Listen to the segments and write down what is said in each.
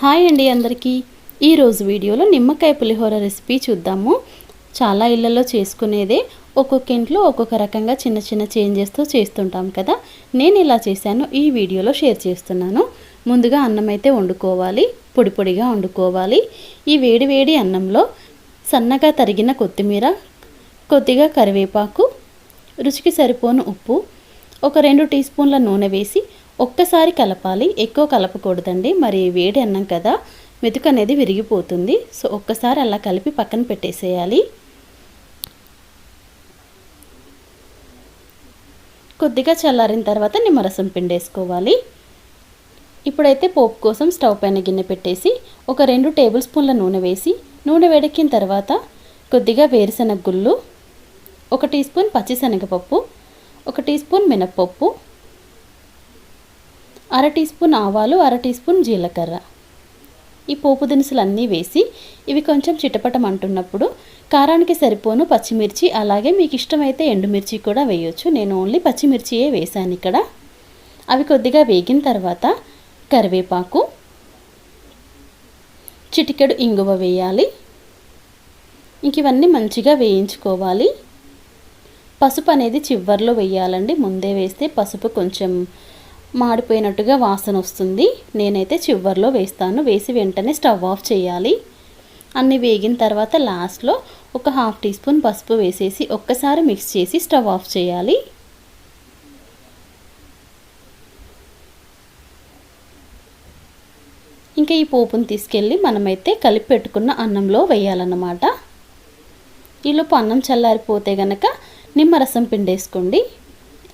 Hi అండి అందరికీ. ఈరోజు వీడియోలో నిమ్మకాయ పులిహోర రెసిపీ చూద్దాము. చాలా ఇళ్ళలో చేసుకునేదే ఒక్కొక్క ఇంట్లో ఒక్కొక్క రకంగా చిన్న చిన్న చేంజెస్తో చేస్తుంటాం కదా. నేను ఇలా చేశాను ఈ వీడియోలో షేర్ చేస్తున్నాను. ముందుగా అన్నం అయితే వండుకోవాలి పొడి పొడిగా వండుకోవాలి. ఈ వేడి వేడి అన్నంలో సన్నగా తరిగిన కొత్తిమీర కొద్దిగా కరివేపాకు రుచికి సరిపోను ఉప్పు ఒక రెండు టీ స్పూన్ల నూనె వేసి ఒక్కసారి కలపాలి ఎక్కువ కలపకూడదండి. మరి వేడి అన్నాం కదా మెతుకు అనేది విరిగిపోతుంది. సో ఒక్కసారి అలా కలిపి పక్కన పెట్టేసేయాలి. కొద్దిగా చల్లారిన తర్వాత నిమ్మరసం పిండేసుకోవాలి. ఇప్పుడైతే పోపు కోసం స్టవ్ పైన గిన్నె పెట్టేసి ఒక రెండు టేబుల్ స్పూన్ల నూనె వేసి నూనె వేడెక్కిన తర్వాత కొద్దిగా వేరుశనగ గుళ్ళు ఒక టీ స్పూన్ పచ్చిశనగపప్పు ఒక టీ స్పూన్ మినప్పప్పు అర టీ స్పూన్ ఆవాలు అర టీ స్పూన్ జీలకర్ర. ఈ పోపు దినుసులు అన్నీ వేసి ఇవి కొంచెం చిటపటం అంటున్నప్పుడు కారానికి సరిపోను పచ్చిమిర్చి అలాగే మీకు ఇష్టమైతే ఎండుమిర్చి కూడా వేయొచ్చు. నేను ఓన్లీ పచ్చిమిర్చియే వేశాను ఇక్కడ. అవి కొద్దిగా వేగిన తర్వాత కరివేపాకు చిటికెడు ఇంగువ వేయాలి. ఇంక ఇవన్నీ మంచిగా వేయించుకోవాలి. పసుపు అనేది చివర్లో వేయాలండి. ముందే వేస్తే పసుపు కొంచెం మాడిపోయినట్టుగా వాసన వస్తుంది. నేనైతే చివర్లో వేస్తాను. వేసి వెంటనే స్టవ్ ఆఫ్ చేయాలి. అన్నీ వేగిన తర్వాత లాస్ట్లో ఒక హాఫ్ టీ స్పూన్ పసుపు వేసేసి ఒక్కసారి మిక్స్ చేసి స్టవ్ ఆఫ్ చేయాలి. ఇంకా ఈ పోపును తీసుకెళ్ళి మనమైతే కలిపి పెట్టుకున్న అన్నంలో వేయాలన్నమాట. ఈలోపు అన్నం చల్లారిపోతే గనక నిమ్మరసం పిండేసుకోండి.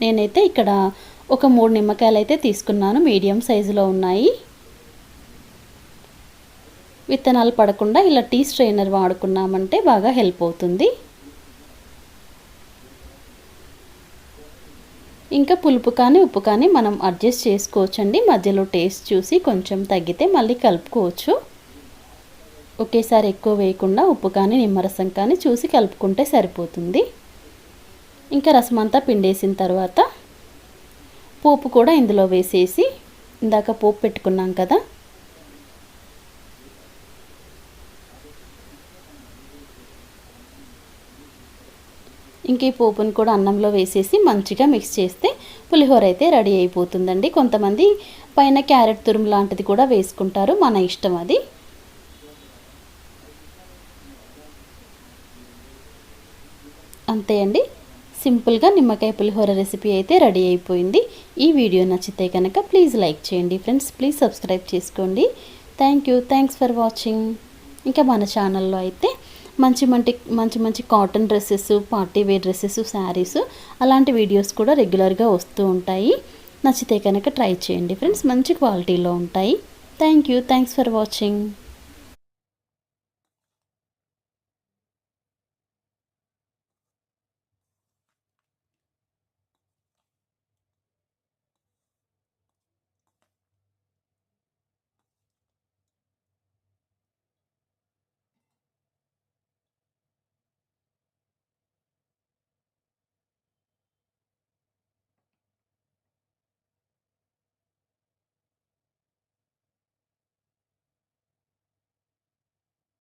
నేనైతే ఇక్కడ ఒక మూడు నిమ్మకాయలు అయితే తీసుకున్నాను. మీడియం సైజులో ఉన్నాయి. విత్తనాలు పడకుండా ఇలా టీ స్ట్రైనర్ వాడుకున్నామంటే బాగా హెల్ప్ అవుతుంది. ఇంకా పులుపు కానీ ఉప్పు కానీ మనం అడ్జస్ట్ చేసుకోవచ్చండి. మధ్యలో టేస్ట్ చూసి కొంచెం తగ్గితే మళ్ళీ కలుపుకోవచ్చు. ఒకేసారి ఎక్కువ వేయకుండా ఉప్పు కానీ నిమ్మరసం కానీ చూసి కలుపుకుంటే సరిపోతుంది. ఇంకా రసం అంతా పిండేసిన తర్వాత పోపు కూడా ఇందులో వేసేసి ఇందాక పోపు పెట్టుకున్నాం కదా. ఇంక ఈ పోపుని కూడా అన్నంలో వేసేసి మంచిగా మిక్స్ చేస్తే పులిహోర అయితే రెడీ అయిపోతుందండి. కొంతమంది పైన క్యారెట్ తురుము లాంటిది కూడా వేసుకుంటారు. మన ఇష్టం అది. అంతే అండి. సింపుల్గా నిమ్మకాయ పులిహోర రెసిపీ అయితే రెడీ అయిపోయింది. ఈ వీడియో నచ్చితే కనుక ప్లీజ్ లైక్ చేయండి ఫ్రెండ్స్. ప్లీజ్ సబ్స్క్రైబ్ చేసుకోండి. Thank you. Thanks for watching. ఇంకా మన ఛానల్లో అయితే మంచి మంచి మంచి మంచి cotton dresses party wear dresses saris అలాంటి వీడియోస్ కూడా రెగ్యులర్గా వస్తూ ఉంటాయి. నచ్చితే కనుక ట్రై చేయండి ఫ్రెండ్స్. మంచి క్వాలిటీలో ఉంటాయి. Thank you. Thanks for watching.